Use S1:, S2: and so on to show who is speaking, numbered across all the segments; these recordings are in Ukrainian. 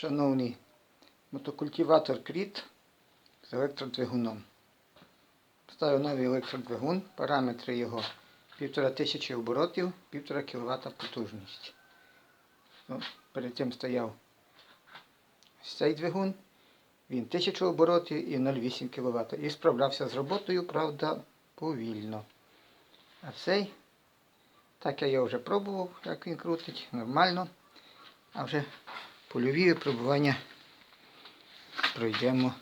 S1: Шановний мотокультиватор Кріт з електродвигуном. Ставив новий електродвигун, параметри його 1500 оборотів, 1,5 кВт потужність. Ну, перед цим стояв цей двигун, він 1000 оборотів і 0,8 кВт. І справлявся з роботою, правда, повільно. А цей, так я його вже пробував, як він крутить, нормально. А вже польові випробування пройдемо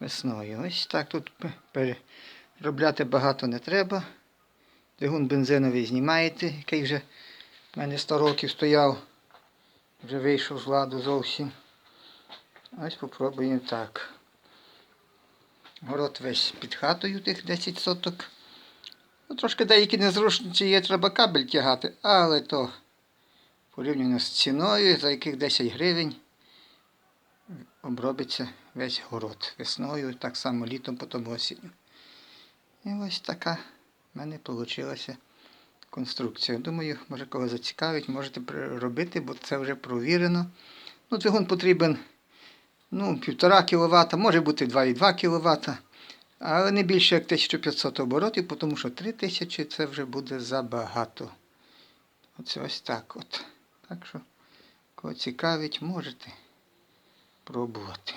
S1: весною. Ось так тут переробляти багато не треба. Двигун бензиновий знімаєте, який вже в мене 100 років стояв, вже вийшов з ладу зовсім. Ось попробуємо так. Город весь під хатою, тих 10 соток. Ну, трошки деякі незручності є, треба кабель тягати, але то порівняно з ціною, за яких 10 гривень обробиться весь город весною, так само літом, потім осінню. І ось така в мене вийшла конструкція. Думаю, може кого зацікавить, можете робити, бо це вже провірено. Ну, Двигун потрібен ну, 1,5 кВт, може бути 2,2 кВт, але не більше як 1500 оборотів, тому що 3000 це вже буде забагато. Оце ось так от. Так що, кого цікавить, можете пробувати.